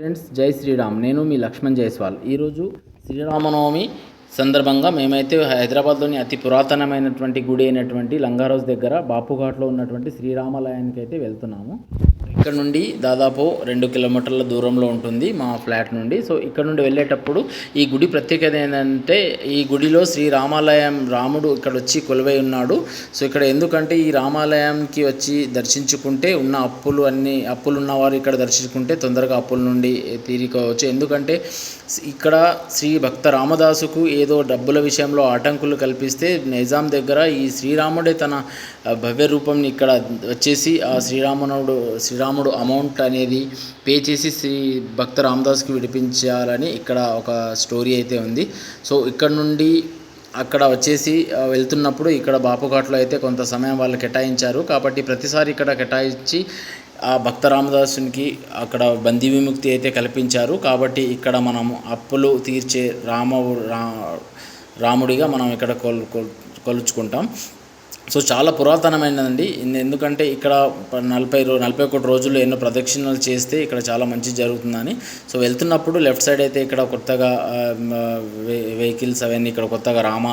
Friends జై శ్రీరామ్. నేను మీ లక్ష్మణ్ జైస్వాల్. ఈరోజు శ్రీరామనవమి సందర్భంగా మేమైతే హైదరాబాద్లోని అతి పురాతనమైనటువంటి గుడి అయినటువంటి లంగారోజ్ దగ్గర బాపుఘాట్లో ఉన్నటువంటి శ్రీరామాలయానికి అయితే వెళ్తున్నాము. ఇక్కడ నుండి దాదాపు రెండు కిలోమీటర్ల దూరంలో ఉంటుంది మా ఫ్లాట్ నుండి. సో ఇక్కడ నుండి వెళ్ళేటప్పుడు ఈ గుడి ప్రత్యేకత ఏంటంటే ఈ గుడిలో శ్రీ రామాలయం రాముడు ఇక్కడ వచ్చి కొలువై ఉన్నాడు. సో ఇక్కడ ఎందుకంటే ఈ రామాలయంకి వచ్చి దర్శించుకుంటే ఉన్న అప్పులు అన్ని అప్పులు ఉన్నవారు ఇక్కడ దర్శించుకుంటే తొందరగా అప్పుల నుండి తీరికోవచ్చు. ఎందుకంటే ఇక్కడ శ్రీ భక్త రామదాసుకు ఏదో డబ్బుల విషయంలో ఆటంకులు కల్పిస్తే నిజాం దగ్గర ఈ శ్రీరాముడే తన భవ్య రూపంని ఇక్కడ వచ్చేసి ఆ శ్రీరామునుడు రాముడు అమౌంట్ అనేది పే చేసి శ్రీ భక్త రామదాస్కి విడిపించాలని ఇక్కడ ఒక స్టోరీ అయితే ఉంది. సో ఇక్కడ నుండి అక్కడ వచ్చేసి వెళ్తున్నప్పుడు ఇక్కడ బాపుఘాట్లో అయితే కొంత సమయం వాళ్ళు కేటాయించారు. కాబట్టి ప్రతిసారి ఇక్కడ కేటాయించి ఆ భక్త రామదాసునికి అక్కడ బందీ విముక్తి అయితే కల్పించారు. కాబట్టి ఇక్కడ మనం అప్పులు తీర్చే రామ రా రాముడిగా మనం ఇక్కడ కొల్ కొల్- కొలుచుకుంటాం. సో చాలా పురాతనమైనదండి. ఎందుకంటే ఇక్కడ నలభై రో నలభై ఒకటి రోజులు ఎన్నో ప్రదక్షిణలు చేస్తే ఇక్కడ చాలా మంచి జరుగుతుందని. సో వెళ్తున్నప్పుడు లెఫ్ట్ సైడ్ అయితే ఇక్కడ కొత్తగా వెహికల్స్ అవన్నీ ఇక్కడ కొత్తగా రామ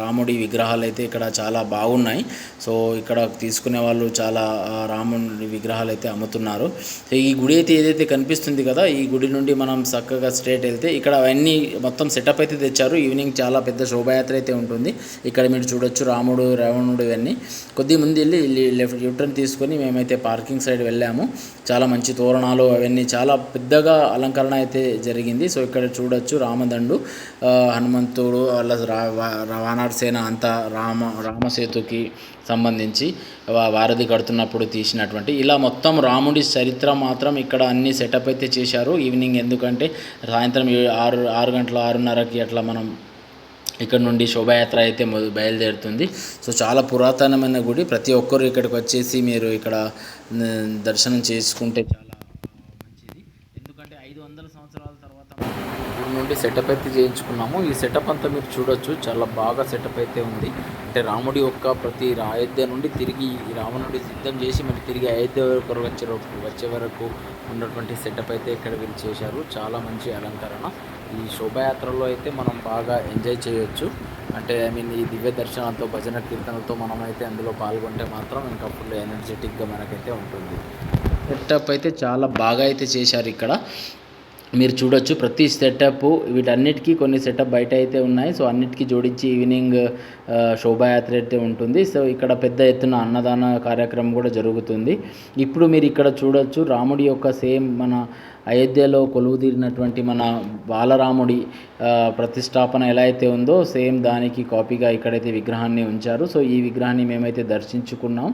రాముడి విగ్రహాలు అయితే ఇక్కడ చాలా బాగున్నాయి. సో ఇక్కడ తీసుకునే వాళ్ళు చాలా రాముడి విగ్రహాలు అయితే అమ్ముతున్నారు. సో ఈ గుడి అయితే ఏదైతే కనిపిస్తుంది కదా ఈ గుడి నుండి మనం చక్కగా స్ట్రేట్ వెళ్తే ఇక్కడ అవన్నీ మొత్తం సెటప్ అయితే తెచ్చారు. ఈవినింగ్ చాలా పెద్ద శోభాయాత్ర అయితే ఉంటుంది. ఇక్కడ మీరు చూడొచ్చు రాముడు రావణుడు ఇవన్నీ. కొద్ది ముందు వెళ్ళి వెళ్ళి లెఫ్ట్ యూటర్న్ తీసుకొని మేమైతే పార్కింగ్ సైడ్ వెళ్ళాము. చాలా మంచి తోరణాలు అవన్నీ చాలా పెద్దగా అలంకరణ అయితే జరిగింది. సో ఇక్కడ చూడొచ్చు రామదండు హనుమంతుడు వాళ్ళ రా వా- అంతా రామ రామసేతుకి సంబంధించి వారధి కడుతున్నప్పుడు తీసినటువంటి. ఇలా మొత్తం రాముడి చరిత్ర మాత్రం ఇక్కడ అన్ని సెటప్ అయితే చేశారు. ఈవినింగ్ ఎందుకంటే సాయంత్రం ఆరు ఆరు గంటల ఆరున్నరకి అట్లా మనం ఇక్కడ నుండి శోభాయాత్ర అయితే మొదలు బయలుదేరుతుంది. సో చాలా పురాతనమైన గుడి. ప్రతి ఒక్కరు ఇక్కడికి వచ్చేసి మీరు ఇక్కడ దర్శనం చేసుకుంటే చాలా మంచిది ఎందుకంటే ఐదు వందల సంవత్సరాల తర్వాత గుడి నుండి సెటప్ అయితే చేయించుకున్నాము. ఈ సెటప్ అంతా మీరు చూడొచ్చు. చాలా బాగా సెటప్ అయితే ఉంది. అంటే రాముడి యొక్క ప్రతి అయోధ్య నుండి తిరిగి ఈ రావణుడి సిద్ధం చేసి మరి తిరిగి అయోధ్య వరకు వచ్చే వరకు వచ్చే వరకు ఉన్నటువంటి సెటప్ అయితే ఇక్కడ వీళ్ళు చేశారు. చాలా మంచి అలంకరణ. ఈ శోభాయాత్రలో అయితే మనం బాగా ఎంజాయ్ చేయొచ్చు. అంటే ఐ మీన్ ఈ దివ్య దర్శనాలతో భజన కీర్తనలతో మనమైతే అందులో పాల్గొంటే మాత్రం ఇంకా ఫుల్ ఎనర్జెటిక్గా మనకైతే ఉంటుంది. సెటప్ అయితే చాలా బాగా అయితే చేశారు ఇక్కడ. మీరు చూడొచ్చు ప్రతి సెటప్ వీటన్నిటికీ కొన్ని సెటప్ బయట అయితే ఉన్నాయి. సో అన్నిటికీ జోడించి ఈవినింగ్ శోభాయాత్ర అయితే ఉంటుంది. సో ఇక్కడ పెద్ద ఎత్తున అన్నదాన కార్యక్రమం కూడా జరుగుతుంది. ఇప్పుడు మీరు ఇక్కడ చూడొచ్చు రాముడి యొక్క సేమ్ మన అయోధ్యలో కొలువు తీరినటువంటి మన బాలరాముడి ప్రతిష్టాపన ఎలా అయితే ఉందో సేమ్ దానికి కాపీగా ఇక్కడైతే విగ్రహాన్ని ఉంచారు. సో ఈ విగ్రహాన్ని మేమైతే దర్శించుకున్నాం.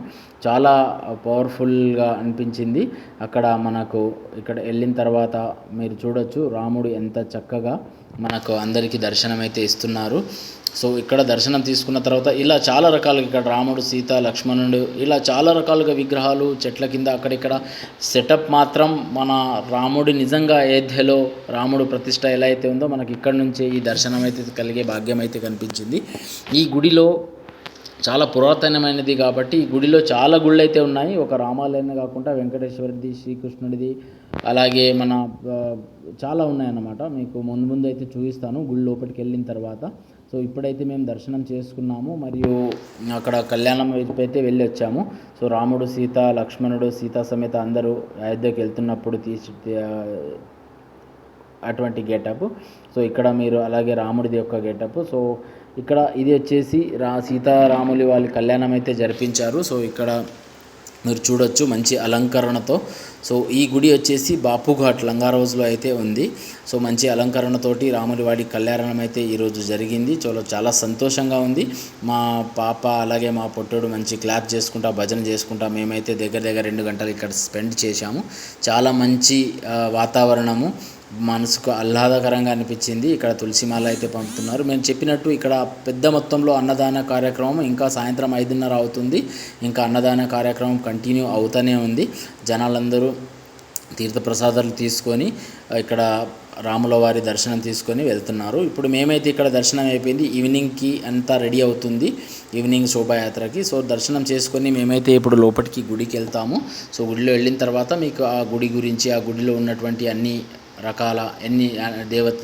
చాలా పవర్ఫుల్గా అనిపించింది. అక్కడ మనకు ఇక్కడ వెళ్ళిన తర్వాత మీరు చూడొచ్చు రాముడు ఎంత చక్కగా మనకు అందరికీ దర్శనం అయితే ఇస్తున్నారు. సో ఇక్కడ దర్శనం తీసుకున్న తర్వాత ఇలా చాలా రకాలుగా ఇక్కడ రాముడు సీత లక్ష్మణుడు ఇలా చాలా రకాలుగా విగ్రహాలు చెట్ల కింద అక్కడిక్కడ సెటప్ మాత్రం మన రాముడి నిజంగా అయోధ్యలో రాముడు ప్రతిష్ట ఎలా అయితే ఉందో మనకి ఇక్కడ నుంచే ఈ దర్శనం అయితే కలిగే భాగ్యం అయితే కనిపించింది. ఈ గుడిలో చాలా పురాతనమైనది కాబట్టి ఈ గుడిలో చాలా గుళ్ళు అయితే ఉన్నాయి. ఒక రామాలయం కాకుండా వెంకటేశ్వరిది శ్రీకృష్ణుడిది అలాగే మన చాలా ఉన్నాయన్నమాట. మీకు ముందు ముందు అయితే చూపిస్తాను. గుడి లోపలికి వెళ్ళిన తర్వాత సో ఇప్పుడైతే మేము దర్శనం చేసుకున్నాము మరియు అక్కడ కళ్యాణం వైపు అయితే వెళ్ళి వచ్చాము. సో రాముడు సీత లక్ష్మణుడు సీతా సమేత అందరూ అయోధ్యకి వెళ్తున్నప్పుడు తీసి అటువంటి గెటప్. సో ఇక్కడ మీరు అలాగే రాముడిది యొక్క గెటప్. సో ఇక్కడ ఇది వచ్చేసి రా సీతారాములు వాళ్ళ కళ్యాణం అయితే జరిపించారు. సో ఇక్కడ మీరు చూడొచ్చు మంచి అలంకరణతో. సో ఈ గుడి వచ్చేసి బాపుఘాట్ లంగారోజులో అయితే ఉంది. సో మంచి అలంకరణతోటి రాములవాడి కళ్యాణం అయితే ఈరోజు జరిగింది. చాలా చాలా సంతోషంగా ఉంది. మా పాప అలాగే మా పొట్టోడు మంచి క్లాప్ చేసుకుంటా భజన చేసుకుంటా మేమైతే దగ్గర దగ్గర రెండు గంటలు ఇక్కడ స్పెండ్ చేశాము. చాలా మంచి వాతావరణము. మనసుకు ఆహ్లాదకరంగా అనిపించింది. ఇక్కడ తులసిమాల అయితే పంపుతున్నారు. మేము చెప్పినట్టు ఇక్కడ పెద్ద మొత్తంలో అన్నదాన కార్యక్రమం ఇంకా సాయంత్రం ఐదున్నర అవుతుంది. ఇంకా అన్నదాన కార్యక్రమం కంటిన్యూ అవుతూనే ఉంది. జనాలందరూ తీర్థప్రసాదాలు తీసుకొని ఇక్కడ రాముల వారి దర్శనం తీసుకొని వెళ్తున్నారు. ఇప్పుడు మేమైతే ఇక్కడ దర్శనం అయిపోయింది. ఈవినింగ్కి అంతా రెడీ అవుతుంది. ఈవినింగ్ శోభాయాత్రకి. సో దర్శనం చేసుకొని మేమైతే ఇప్పుడు లోపలికి గుడికి వెళ్తాము. సో గుడిలో వెళ్ళిన తర్వాత మీకు ఆ గుడి గురించి ఆ గుడిలో ఉన్నటువంటి అన్ని రకాల ఎన్ని దేవత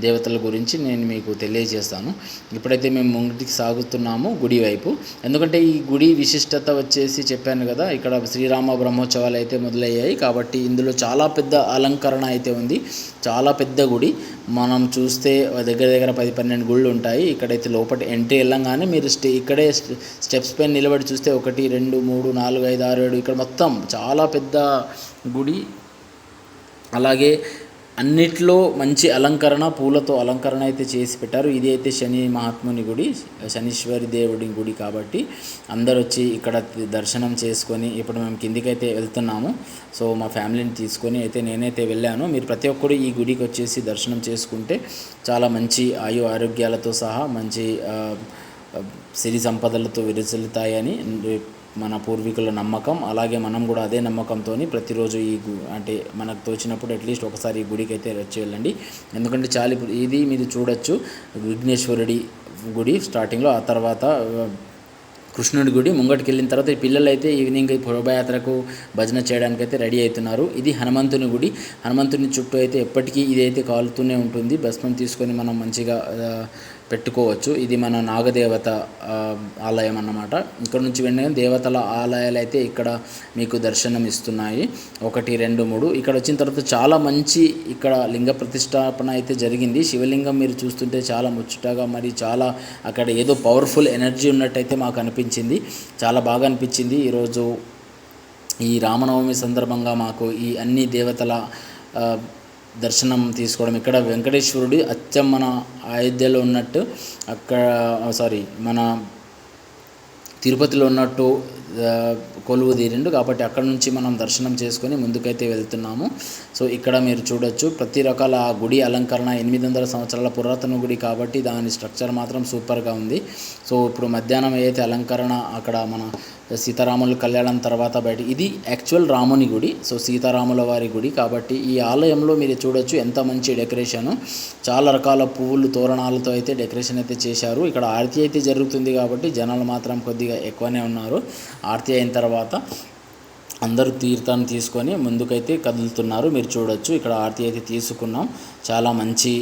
దేవతల గురించి నేను మీకు తెలియజేస్తాను. ఇప్పుడైతే మేము ముంగిటికి సాగుతున్నాము గుడి వైపు. ఎందుకంటే ఈ గుడి విశిష్టత వచ్చేసి చెప్పాను కదా ఇక్కడ శ్రీరామ బ్రహ్మోత్సవాలు అయితే మొదలయ్యాయి. కాబట్టి ఇందులో చాలా పెద్ద అలంకరణ అయితే ఉంది. చాలా పెద్ద గుడి. మనం చూస్తే దగ్గర దగ్గర పది పన్నెండు గుళ్ళు ఉంటాయి. ఇక్కడైతే లోపల ఎంట్రీ వెళ్ళంగానే మీరు స్టే ఇక్కడే స్టెప్స్ పైన నిలబడి చూస్తే ఒకటి రెండు మూడు నాలుగు ఐదు ఆరు ఏడు ఇక్కడ మొత్తం చాలా పెద్ద గుడి అలాగే అన్నిట్లో మంచి అలంకరణ పూలతో అలంకరణ అయితే చేసి పెట్టారు. ఇది అయితే శని మహాత్ముని గుడి శనీశ్వరి దేవుడి గుడి కాబట్టి అందరు వచ్చి ఇక్కడ దర్శనం చేసుకొని ఇప్పుడు మేము కిందికైతే వెళ్తున్నాము. సో మా ఫ్యామిలీని తీసుకొని అయితే నేనైతే వెళ్ళాను. మీరు ప్రతి ఒక్కరు ఈ గుడికి వచ్చేసి దర్శనం చేసుకుంటే చాలా మంచి ఆయు ఆరోగ్యాలతో సహా మంచి సిరి సంపదలతో విరసిల్లుతాయని మన పూర్వీకుల నమ్మకం. అలాగే మనం కూడా అదే నమ్మకంతో ప్రతిరోజు ఈ గు అంటే మనకు తోచినప్పుడు అట్లీస్ట్ ఒకసారి ఈ గుడికి అయితే వచ్చి వెళ్ళండి. ఎందుకంటే చాలా ఇప్పుడు ఇది మీరు చూడొచ్చు. విఘ్నేశ్వరుడి గుడి స్టార్టింగ్లో ఆ తర్వాత కృష్ణుడి గుడి ముంగటికి వెళ్ళిన తర్వాత ఈ పిల్లలు అయితే ఈవినింగ్ శోభయాత్రకు భజన చేయడానికి అయితే రెడీ అవుతున్నారు. ఇది హనుమంతుని గుడి. హనుమంతుని చుట్టూ అయితే ఎప్పటికీ ఇదైతే కాలుతూనే ఉంటుంది. భస్మం తీసుకొని మనం మంచిగా పెట్టుకోవచ్చు. ఇది మన నాగదేవత ఆలయం అన్నమాట. ఇక్కడ నుంచి వెంటనే దేవతల ఆలయాలు అయితే ఇక్కడ మీకు దర్శనం ఇస్తున్నాయి. ఒకటి రెండు మూడు. ఇక్కడ వచ్చిన తర్వాత చాలా మంచి ఇక్కడ లింగ ప్రతిష్టాపన అయితే జరిగింది. శివలింగం మీరు చూస్తుంటే చాలా ముచ్చటగా మరి చాలా అక్కడ ఏదో పవర్ఫుల్ ఎనర్జీ ఉన్నట్టయితే మాకు అనిపించింది. చాలా బాగా అనిపించింది. ఈరోజు ఈ రామనవమి సందర్భంగా మాకు ఈ అన్ని దేవతల దర్శనం తీసుకోవడం. ఇక్కడ వెంకటేశ్వరుడి అచ్చం మన అయోధ్యలో ఉన్నట్టు అక్కడ సారీ మన తిరుపతిలో ఉన్నట్టు కొలువు తీరిండు. కాబట్టి అక్కడ నుంచి మనం దర్శనం చేసుకొని ముందుకైతే వెళ్తున్నాము. సో ఇక్కడ మీరు చూడొచ్చు ప్రతి రకాల గుడి అలంకరణ ఎనిమిది వందల సంవత్సరాల పురాతన గుడి కాబట్టి దాని స్ట్రక్చర్ మాత్రం సూపర్గా ఉంది. సో ఇప్పుడు మధ్యాహ్నం ఏదైతే అలంకరణ అక్కడ మన సీతారాముల కళ్యాణం తర్వాత బయట ఇది యాక్చువల్ రాముని గుడి. సో సీతారాముల వారి గుడి కాబట్టి ఈ ఆలయంలో మీరు చూడొచ్చు ఎంత మంచి డెకరేషన్. చాలా రకాల పువ్వులు తోరణాలతో అయితే డెకరేషన్ అయితే చేశారు. ఇక్కడ ఆరతి అయితే జరుగుతుంది కాబట్టి జనాలు మాత్రం కొద్దిగా ఎక్కువనే ఉన్నారు. ఆరతి అయిన తర్వాత అందరూ తీర్థాన్ని తీసుకొని ముందుకైతే కదులుతున్నారు. మీరు చూడొచ్చు ఇక్కడ ఆరతి అయితే తీసుకున్నాం. చాలా మంచి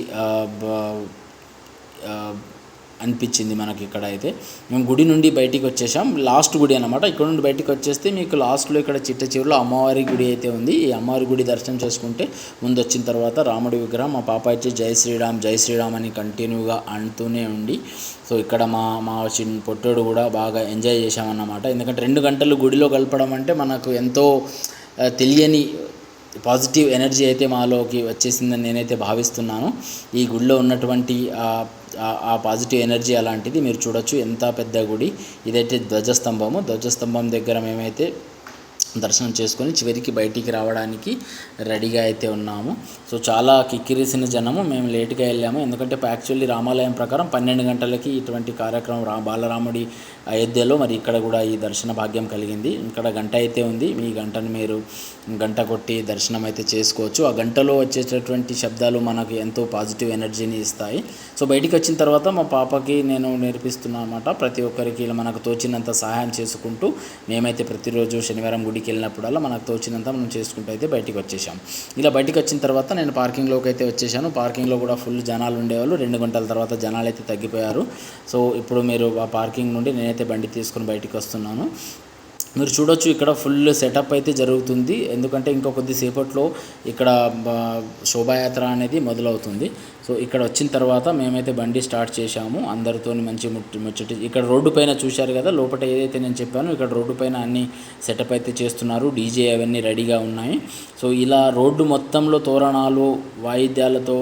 అనిపించింది మనకి ఇక్కడ అయితే. మేము గుడి నుండి బయటికి వచ్చేసాం లాస్ట్ గుడి అనమాట ఇక్కడ నుండి బయటికి వచ్చేస్తే మీకు లాస్ట్లో ఇక్కడ చిట్ట చివరిలో అమ్మవారి గుడి అయితే ఉంది. ఈ అమ్మవారి గుడి దర్శనం చేసుకుంటే ముందు వచ్చిన తర్వాత రాముడి విగ్రహం మా పాప అయితే జై శ్రీరామ్ జై శ్రీరామ్ అని కంటిన్యూగా అంటూనే ఉండి సో ఇక్కడ మా మా చిన్న పొట్టోడు కూడా బాగా ఎంజాయ్ చేశామన్నమాట. ఎందుకంటే రెండు గంటలు గుడిలో గడపడం అంటే మనకు ఎంతో తెలియని పాజిటివ్ ఎనర్జీ అయితే మాలోకి వచ్చేసిందని నేనైతే భావిస్తున్నాను. ఈ గుడిలో ఉన్నటువంటి ఆ- పాజిటివ్ ఎనర్జీ అలాంటిది మీరు చూడొచ్చు. ఎంత పెద్ద గుడి. ఇదైతే ధ్వజస్తంభము. ధ్వజస్తంభం దగ్గర మేమైతే దర్శనం చేసుకొని చివరికి బయటికి రావడానికి రెడీగా అయితే ఉన్నాము. సో చాలా కిక్కిరిసిన జనము. మేము లేట్గా వెళ్ళాము. ఎందుకంటే యాక్చువల్లీ రామాలయం ప్రకారం పన్నెండు గంటలకి ఇటువంటి కార్యక్రమం రా బాలరాముడి అయోధ్యలో మరి ఇక్కడ కూడా ఈ దర్శన భాగ్యం కలిగింది. ఇక్కడ గంట అయితే ఉంది. మీ గంటను మీరు గంట కొట్టి దర్శనం అయితే చేసుకోవచ్చు. ఆ గంటలో వచ్చేటటువంటి శబ్దాలు మనకు ఎంతో పాజిటివ్ ఎనర్జీని ఇస్తాయి. సో బయటికి వచ్చిన తర్వాత మా పాపకి నేను నేర్పిస్తున్నా అనమాట ప్రతి ఒక్కరికి ఇలా మనకు తోచినంత సహాయం చేసుకుంటూ మేమైతే ప్రతిరోజు శనివారం గుడికి వెళ్ళినప్పుడల్లా మనకు తోచినంత మనం చేసుకుంటూ అయితే బయటికి వచ్చేసాం ఇలా బయటికి వచ్చిన తర్వాత నేను పార్కింగ్లోకి అయితే వచ్చేసాను పార్కింగ్లో కూడా ఫుల్ జనాలు ఉండేవాళ్ళు. రెండు గంటల తర్వాత జనాలు అయితే తగ్గిపోయారు. సో ఇప్పుడు మీరు ఆ పార్కింగ్ నుండి నేనైతే బండి తీసుకుని బయటికి వస్తున్నాను. మీరు చూడొచ్చు ఇక్కడ ఫుల్ సెటప్ అయితే జరుగుతుంది. ఎందుకంటే ఇంకో కొద్దిసేపట్లో ఇక్కడ శోభాయాత్ర అనేది మొదలవుతుంది. సో ఇక్కడ వచ్చిన తర్వాత మేమైతే బండి స్టార్ట్ చేశాము. అందరితో మంచి ముట్టి ముచ్చటి ఇక్కడ రోడ్డు పైన చూశారు కదా లోపల ఏదైతే నేను చెప్పానో ఇక్కడ రోడ్డు పైన అన్ని సెటప్ అయితే చేస్తున్నారు. డీజే అవన్నీ రెడీగా ఉన్నాయి. సో ఇలా రోడ్డు మొత్తంలో తోరణాలు వాయిద్యాలతో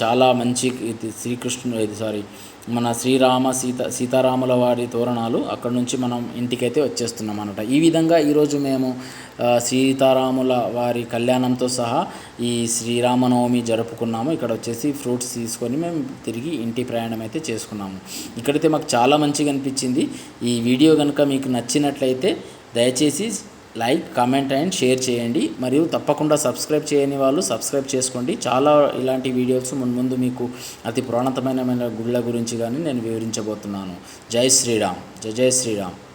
చాలా మంచి ఇది శ్రీకృష్ణుడు ఇది సారీ మన శ్రీరామ సీత సీతారాముల వారి తోరణాలు అక్కడ నుంచి మనం ఇంటికైతే వచ్చేస్తున్నాం అనమాట ఈ విధంగా ఈరోజు మేము సీతారాముల వారి కళ్యాణంతో సహా ఈ శ్రీరామనవమి జరుపుకున్నాము. ఇక్కడ వచ్చేసి ఫ్రూట్స్ తీసుకొని మేము తిరిగి ఇంటి ప్రయాణం అయితే చేసుకున్నాము. ఇక్కడైతే మాకు చాలా మంచిగా అనిపించింది. ఈ వీడియో కనుక మీకు నచ్చినట్లయితే దయచేసి లైక్ కామెంట్ అండ్ షేర్ చేయండి. మరియు తప్పకుండా సబ్స్క్రైబ్ చేయని వాళ్ళు సబ్స్క్రైబ్ చేసుకోండి. చాలా ఇలాంటి వీడియోస్ మున్ ముందు మీకు అతి పురాణతమైన గుళ్ళ గురించి కానీ నేను వివరించబోతున్నాను. జై శ్రీరామ్. జై జై శ్రీరామ్.